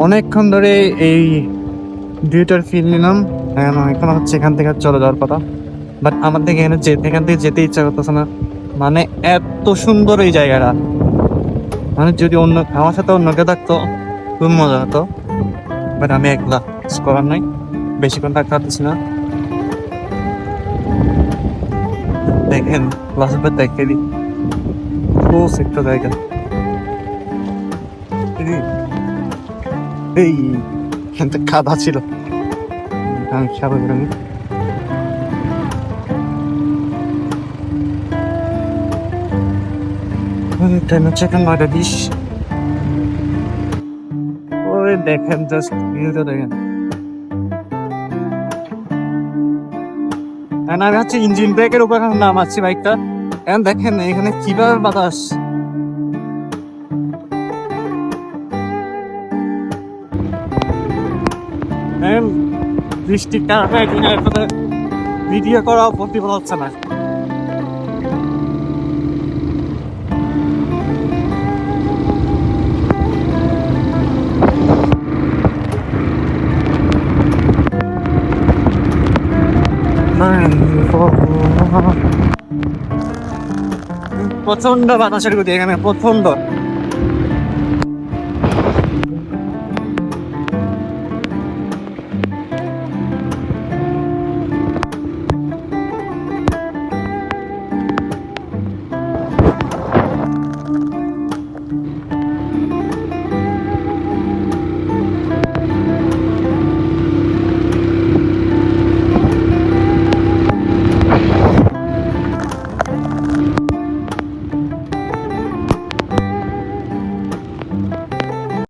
অনেকক্ষণ ধরে এই ভিউটার ফিল নিলাম। এখন এখন হচ্ছে এখান থেকে চলে যাওয়ার কথা। বাট আমার থেকে এখানে এখান থেকে যেতে ইচ্ছা করতেছে না। মানে এত সুন্দর এই জায়গাটা। মানে যদি অন্য আমার সাথে অন্য কেউ থাকতো, খুব মজা হতো। বাট আমি একলা করার নাই। বেশিক্ষণ থাকতে পারতেছি না। দেখেন, ক্লাসের দেখে দিই। খুব একটা জায়গা। এই কাদা ছিল। হচ্ছে এখন দেখেন জাস্ট দেখেন। হচ্ছে ইঞ্জিন ব্রেকের উপর নাম নামাচ্ছি বাইকটা। এখন দেখেন এখানে কীভাবে বাতাস। বৃষ্টির কারণে এখানে এখানে ভিডিও করাও পসিবল হচ্ছে না। প্রচণ্ড বাতাসের গতি এখানে প্রচণ্ড